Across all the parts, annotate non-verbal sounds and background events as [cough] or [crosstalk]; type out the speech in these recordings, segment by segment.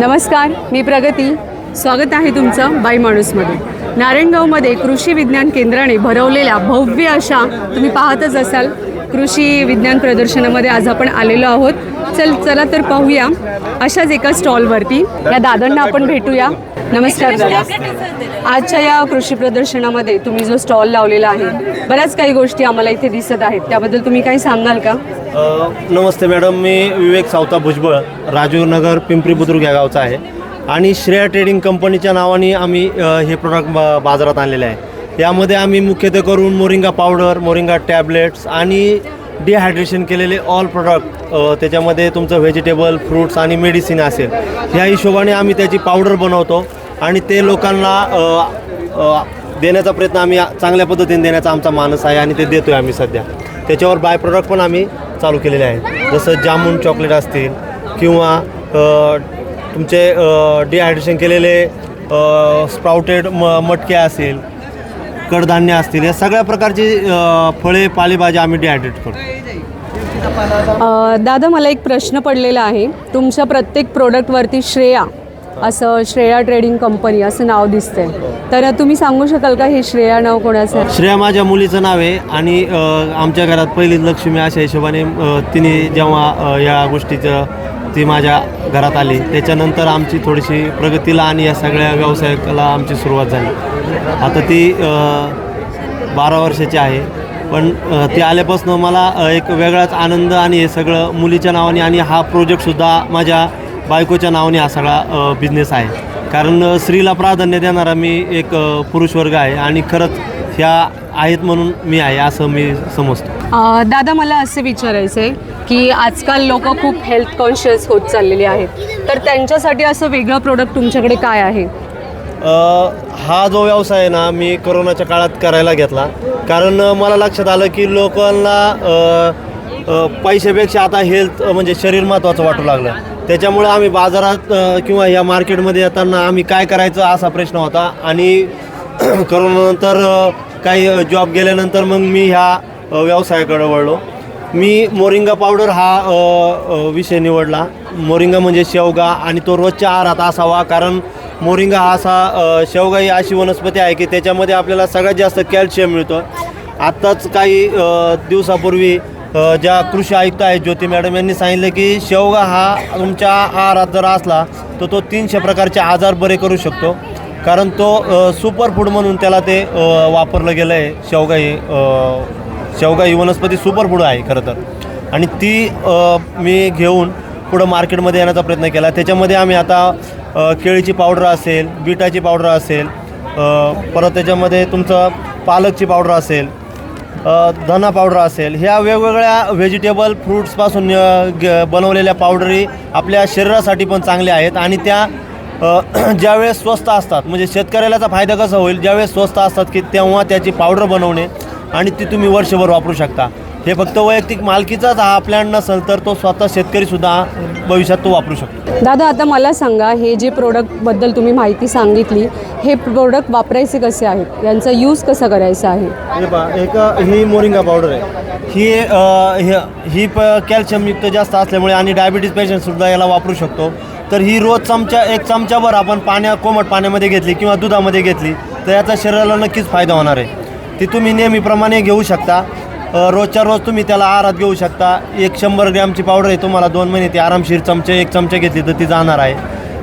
नमस्कार मी प्रगती. स्वागत आहे तुमचं बाई माणूसमध्ये. नारायणगावमध्ये कृषी विज्ञान केंद्राने भरवलेल्या भव्य अशा तुम्ही पाहतच असाल. कृषी विज्ञान प्रदर्शनामध्ये आज आपण आलेलो आहोत. चल चला तर पाहूया. अशाच एका स्टॉलवरती या दादांना आपण भेटूया. नमस्कार दादा. आजच्या या कृषी प्रदर्शनामध्ये तुम्ही जो स्टॉल लावलेला आहे बऱ्याच काही गोष्टी आम्हाला इथे दिसत आहेत. त्याबद्दल तुम्ही काही सांगाल का? नमस्ते मॅडम. मी विवेक सावता भुजबळ राजूनगर नगर पिंपरी बुद्रुक या गावचा आहे. आणि श्रेया ट्रेडिंग कंपनीच्या नावाने आम्ही हे प्रोडक्ट बा बाजारात आणलेले आहे. यामध्ये आम्ही मुख्यत्वे करून मोरिंगा पावडर मोरिंगा टॅबलेट्स आणि डिहायड्रेशन केलेले ऑल प्रोडक्ट त्याच्यामध्ये तुमचं व्हेजिटेबल फ्रूट्स आणि मेडिसिन असेल. ह्या हिशोबाने आम्ही त्याची पावडर बनवतो. आणि ते लोकांना देण्याचा प्रयत्न आम्ही चांगल्या पद्धतीने देण्याचा आमचा मानस आहे आणि ते देतो आहे आम्ही सध्या. त्याच्यावर बाय प्रोडक्ट पण आम्ही चालू केलेले आहेत. जसं जामून चॉकलेट असतील किंवा तुमचे डिहायड्रेशन केलेले स्प्राउटेड म मटके असेल कडधान्य असतील या सगळ्या प्रकारची फळे पालेभाज्या आम्ही डिहायड्रेट करतो दादा मला एक प्रश्न पडलेला आहे. तुमच्या प्रत्येक प्रोडक्टवरती श्रेया असं श्रेया ट्रेडिंग कंपनी असं नाव दिसतंय. तर तुम्ही सांगू शकाल का हे श्रेया नाव कोणाचं? आहे श्रेया माझ्या मुलीचं नाव आहे आणि अ, आमच्या घरात पहिली लक्ष्मी अशा हिशोबाने अ, तिने जेव्हा अ, या गोष्टीचं ती माझ्या घरात आली त्याच्यानंतर आमची थोडीशी प्रगतीला आणि या सगळ्या व्यवसायाला आमची सुरुवात झाली. आता ती अ, बारा वर्षाची आहे पण अ, ती आल्यापासून मला अ, एक वेगळाच आनंद आणि हे सगळं मुलीच्या नावाने आणि हा प्रोजेक्टसुद्धा माझ्या बायकोच्या नावाने हा सगळा बिझनेस आहे. कारण स्त्रीला प्राधान्य देणारा मी एक पुरुष वर्ग आहे आणि खरंच ह्या आहेत म्हणून मी आहे असं मी समजतो. दादा मला असं विचारायचं आहे की आजकाल लोक खूप हेल्थ कॉन्शियस होत चाललेले आहेत. तर त्यांच्यासाठी असं वेगळं प्रोडक्ट तुमच्याकडे काय आहे? हा जो व्यवसाय आहे ना मी करोनाच्या काळात करायला घेतला. कारण मला लक्षात आलं की लोकांना पैशापेक्षा आता हेल्थ म्हणजे शरीर महत्त्वाचं वाटू लागलं. त्याच्यामुळे आम्ही बाजारात किंवा या मार्केटमध्ये येताना आम्ही काय करायचं असा प्रश्न होता. आणि [clears throat] करोनानंतर काही जॉब गेल्यानंतर मग मी ह्या व्यवसायाकडे वळलो. मी मोरिंगा पावडर हा विषय निवडला. मोरिंगा म्हणजे शेवगा आणि तो रोजच्या आहारात असावा कारण मोरिंगा हा असा शेवगा ही अशी वनस्पती आहे की त्याच्यामध्ये आपल्याला सगळ्यात जास्त कॅल्शियम मिळतं. आत्ताच काही दिवसापूर्वी ज्या कृषी आयुक्त आहेत ज्योती मॅडम यांनी सांगितलं की शेवगा हा तुमच्या आहारात जर असला तर तो तीनशे प्रकारचे आजार बरे करू शकतो. कारण तो सुपर फूड म्हणून त्याला ते वापरलं गेलं आहे शेवगा ही शेवगा ही वनस्पती सुपर फूड आहे खरं तर. आणि ती मी घेऊन पुढं मार्केटमध्ये येण्याचा प्रयत्न केला. त्याच्यामध्ये आम्ही आता केळीची पावडर असेल बिटाची पावडर असेल परत त्याच्यामध्ये तुमचं पालकची पावडर असेल धना पावडर असेल. ह्या वेगवेगळ्या व्हेजिटेबल फ्रूट्सपासून ग- बनवलेल्या पावडरी आपल्या शरीरासाठी पण चांगल्या आहेत आणि त्या [clears throat] ज्यावेळेस स्वस्त असतात म्हणजे शेतकऱ्यालाचा फायदा कसा होईल? ज्यावेळेस स्वस्त असतात की तेव्हा त्याची पावडर बनवणे आणि ती तुम्ही वर्षभर वापरू शकता. हे फक्त वैयक्तिक मालकीचाच हा प्लॅन नसेल तर तो स्वतः शेतकरीसुद्धा भविष्यात तो वापरू शकतो. दादा आता मला सांगा हे जे प्रोडक्टबद्दल तुम्ही माहिती सांगितली हे प्रोडक्ट वापरायचे कसे आहेत? यांचा यूज कसा करायचा आहे? हे एक ही मोरिंगा पावडर आहे. ही ही- ही प कॅल्शियमयुक्त जास्त असल्यामुळे आणि डायबिटीज पेशंटसुद्धा याला वापरू शकतो. तर ही रोज चमचा एक चमचाभर आपण पाण्या कोमट पाण्यामध्ये घेतली किंवा दुधामध्ये घेतली तर याचा शरीराला नक्कीच फायदा होणार आहे. ती तुम्ही नेहमीप्रमाणे घेऊ शकता. रोजच्या रोज तुम्ही त्याला आहारात घेऊ शकता. एक शंभर ग्रॅमची पावडर आहे तुम्हाला दोन महिने ती आरामशीर चमचे एक चमचे घेतली तर ती जाणार आहे.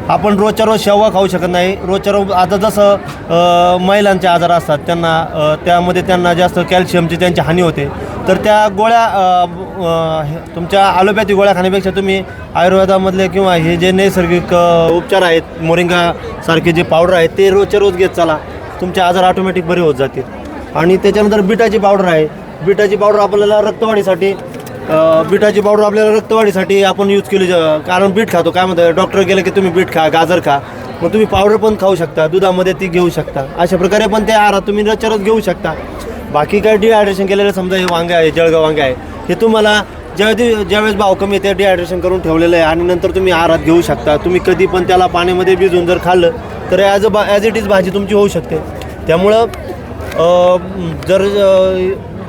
आपण रोजच्या रोज शेवगा खाऊ शकत नाही. रोजच्या रोज आता जसं महिलांचे आजार असतात त्यांना त्यामध्ये त्यांना जास्त कॅल्शियमची त्यांची हानी होते. तर त्या गोळ्या हे- तुमच्या ॲलोपॅथी गोळ्या खाण्यापेक्षा तुम्ही आयुर्वेदामधले किंवा हे जे नैसर्गिक उपचार आहेत मोरिंगासारखे जे पावडर आहेत ते रोजच्या रोज घेत चला. तुमचे आजार ऑटोमॅटिक बरे होत जातील. आणि त्याच्यानंतर बिटाची पावडर आहे. बिटाची पावडर आपल्याला रक्तवाढीसाठी बिटाची पावडर आपल्याला रक्तवाढीसाठी आपण यूज केली कारण बीट खातो. काय म्हणतात डॉक्टर गेलं की तुम्ही बीट खा गाजर खा. मग तुम्ही पावडर पण खाऊ शकता दुधामध्ये ती घेऊ शकता. अशा प्रकारे पण ते आहारात तुम्ही रचरच घेऊ शकता. बाकी काय डिहायड्रेशन केलेलं समजा हे वांगे आहे जळगाव वांगे आहे हे तुम्हाला ज्यावेळी ज्यावेळेस भाव कमी आहे ते डिहायड्रेशन करून ठेवलेलं आहे. आणि नंतर तुम्ही आहारात घेऊ शकता. तुम्ही कधी पण त्याला पाण्यामध्ये भिजवून जर खाल्लं तर ॲज अ बा ॲज इट इज भाजी तुमची होऊ शकते. त्यामुळं जर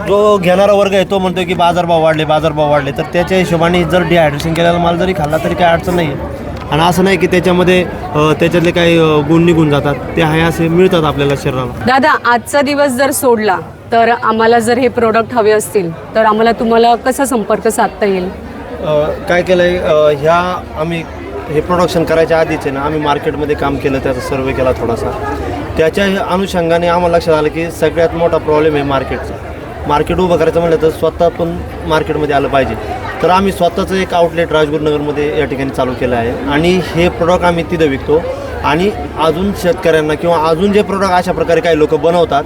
जो घेणारा वर्ग आहे तो म्हणतो की बाजारभाव वाढले बाजारभाव वाढले. तर त्याच्या हिशोबाने जर डिहायड्रेशन केलेला माल जरी खाल्ला तरी काही अडचण नाही आहे आणि असं नाही की त्याच्यामध्ये त्याच्यातले काही गुण निघून जातात. ते आहे असे मिळतात आपल्याला शरीराला. दादा आजचा दिवस जर सोडला तर आम्हाला जर हे प्रोडक्ट हवे असतील तर आम्हाला तुम्हाला कसा संपर्क साधता येईल? काय केलं आहे ह्या आम्ही हे प्रोडक्शन करायच्या आधीच आहे ना आम्ही मार्केटमध्ये काम केलं त्याचा सर्वे केला थोडासा. त्याच्या अनुषंगाने आम्हाला लक्षात आलं की सगळ्यात मोठा प्रॉब्लेम आहे मार्केटचा मार्केट उभं करायचं म्हटलं तर स्वतः पण मार्केटमध्ये आलं पाहिजे. तर आम्ही स्वतःचं एक आउटलेट राजगुरुनगरमध्ये या ठिकाणी चालू केलं आहे. आणि हे प्रोडक्ट आम्ही तिथं विकतो. आणि अजून शेतकऱ्यांना किंवा अजून जे प्रोडक्ट अशा प्रकारे काही लोक बनवतात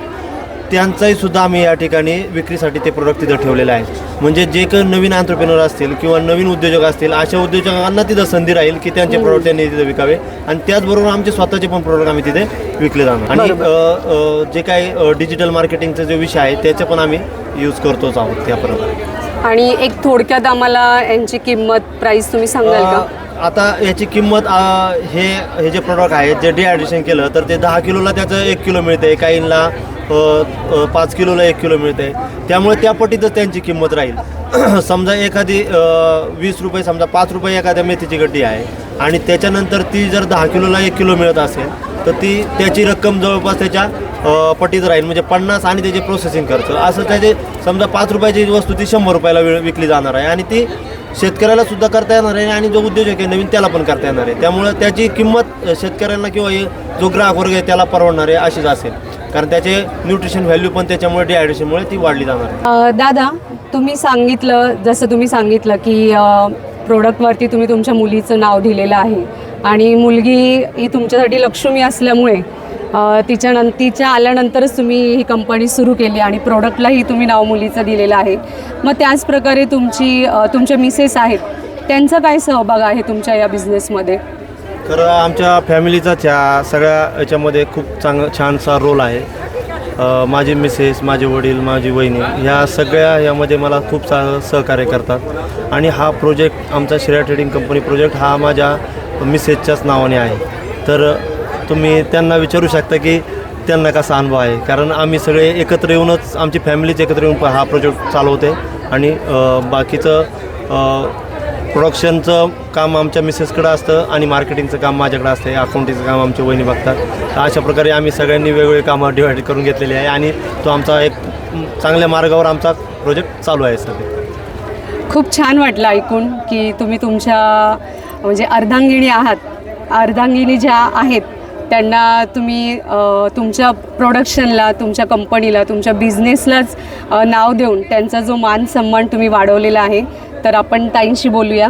त्यांचाही सुद्धा आम्ही या ठिकाणी विक्रीसाठी ते प्रोडक्ट तिथं ठेवलेले आहे. म्हणजे जे काही नवीन एंटरप्रेनर असतील किंवा नवीन उद्योजक असतील अशा उद्योजकांना तिथं संधी राहील की त्यांचे प्रोडक्ट त्यांनी तिथे विकावे. आणि त्याचबरोबर आमचे स्वतःचे पण प्रोडक्ट आम्ही तिथे विकले जाणार. आणि अ, अ, जे काही डिजिटल मार्केटिंगचा जो विषय आहे त्याचे पण आम्ही यूज करतोच आहोत त्याप्रमाणे. आणि एक थोडक्यात आम्हाला यांची किंमत प्राइस तुम्ही सांगाल का? अ, आता याची किंमत अ, हे हे जे प्रोडक्ट आहे जे डिहायड्रेशन केलं तर ते दहा किलोला त्याचं एक किलो मिळते काहींना पाच किलोला एक किलो मिळते. त्यामुळे त्या पटीतच त्यांची किंमत राहील. [clears throat] समजा एखादी वीस रुपये समजा पाच रुपये एखाद्या मेथीची गड्डी आहे आणि त्याच्यानंतर ती जर दहा किलोला एक किलो मिळत असेल तर ती त्याची रक्कम जवळपास त्याच्या पटीत राहील. म्हणजे पन्नास आणि त्याचे प्रोसेसिंग खर्च. असं त्याचे समजा पाच रुपयाची वस्तू ती शंभर रुपयाला विकली जाणार आहे आणि ती शेतकऱ्याला सुद्धा करता येणार आहे आणि जो उद्योजक आहे नवीन त्याला पण करता येणार आहे. त्यामुळं त्याची किंमत शेतकऱ्यांना किंवा हे जो ग्राहक वर्ग आहे त्याला परवडणार आहे अशीच असेल. कारण त्याचे न्यूट्रिशन व्हॅल्यू पण त्याच्यामुळे डिहायड्रेशनमुळे ती वाढली जाणार दादा तुम्ही सांगितलं जसं तुम्ही सांगितलं की प्रोडक्टवरती तुम्ही तुमच्या मुलीचं नाव दिलेलं आहे आणि मुलगी ही तुमच्यासाठी लक्ष्मी असल्यामुळे तिच्या नं तिच्या आल्यानंतरच तुम्ही ही कंपनी सुरू केली आणि प्रोडक्टलाही तुम्ही नाव मुलीचं दिलेलं आहे. मग त्याचप्रकारे तुमची तुमच्या मिसेस आहेत त्यांचा काय सहभाग आहे तुमच्या या बिझनेसमध्ये तर आमच्या फॅमिलीचाच ह्या सगळ्या याच्यामध्ये खूप चांग छानसा रोल आहे. माझे मिसेस माझे वडील माझी वहिनी ह्या सगळ्या यामध्ये मला खूप सा सहकार्य करतात. आणि हा प्रोजेक्ट आमचा श्रेया ट्रेडिंग कंपनी प्रोजेक्ट हा माझ्या मिसेसच्याच नावाने आहे. तर तुम्ही त्यांना विचारू शकता की त्यांना कसा अनुभव आहे. कारण आम्ही सगळे एकत्र येऊनच आमची फॅमिलीच एकत्र येऊन हा प्रोजेक्ट चालवते. आणि बाकीचं प्रोडक्शनचं काम आमच्या मिसेसकडं असतं आणि मार्केटिंगचं काम माझ्याकडे असतं. अकाउंटिंगचं काम आमच्या वहिनी बघतात. तर अशा प्रकारे आम्ही सगळ्यांनी वेगवेगळे कामं डिवाईड करून घेतलेले आहे आणि तो आमचा एक चांगल्या मार्गावर आमचा प्रोजेक्ट चालू आहे सध्या. खूप छान वाटलं ऐकून की तुम्ही तुमच्या म्हणजे अर्धांगिणी आहात. अर्धांगिणी ज्या आहेत त्यांना तुम्ही तुमच्या प्रोडक्शनला तुमच्या कंपनीला तुमच्या बिझनेसलाच नाव देऊन त्यांचा जो मान सन्मान तुम्ही वाढवलेला आहे तर आपण ताईंशी बोलूया.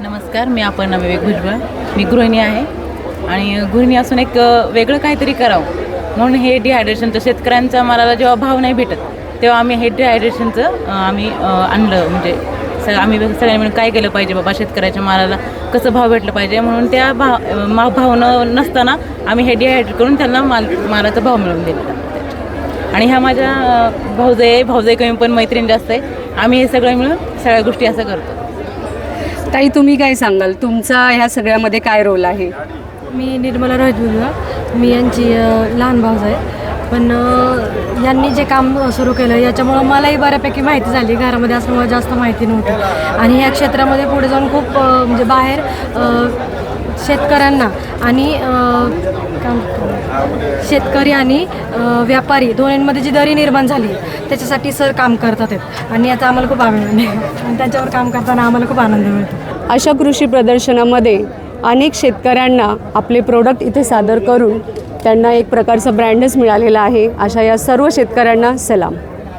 नमस्कार मी आपण विवेक भुजबळ. मी गृहिणी आहे. आणि गृहिणी असून एक वेगळं काहीतरी करावं. म्हणून हे डिहायड्रेशनचं शेतकऱ्यांचा मालाला जेव्हा भाव नाही भेटत तेव्हा आम्ही हे डिहायड्रेशनचं आम्ही आणलं. म्हणजे सग आम्ही सगळ्यांनी मिळून काय केलं पाहिजे बाबा? शेतकऱ्याच्या मालाला कसं भाव भेटलं पाहिजे? म्हणून त्या भाव मा भाव न नसताना आम्ही हे डिहायड्रेट करून त्यांना माल मालाचा भाव मिळवून दिलेला आणि ह्या माझ्या अ, भाऊजाई भाऊजाई कमी पण मैत्रीण जास्त आहे. आम्ही हे सगळं मिळून सगळ्या गोष्टी असं करतो. ताई तुम्ही काय सांगाल? तुमचा ह्या सगळ्यामध्ये काय रोल आहे? मी निर्मला रोहित बुजबळ मी यांची लहान भाऊज आहे. पण यांनी जे काम सुरू केलं याच्यामुळं मलाही बऱ्यापैकी माहिती झाली. घरामध्ये असल्यामुळे जास्त माहिती नव्हती. आणि ह्या क्षेत्रामध्ये पुढे जाऊन खूप म्हणजे बाहेर शेतकऱ्यांना आणि म्हणतात? शेतकरी आणि व्यापारी दोन्हींमध्ये जी दरी निर्माण झाली त्याच्यासाठी सर काम करतात आहेत. आणि याचा आम्हाला खूप आनंद आहे आणि त्याच्यावर काम करताना आम्हाला खूप आनंद मिळतो. अशा कृषी प्रदर्शनामध्ये अनेक शेतकऱ्यांना आपले प्रोडक्ट इथे सादर करून त्यांना एक प्रकारचा ब्रँडच मिळालेला आहे. अशा या सर्व शेतकऱ्यांना सलाम.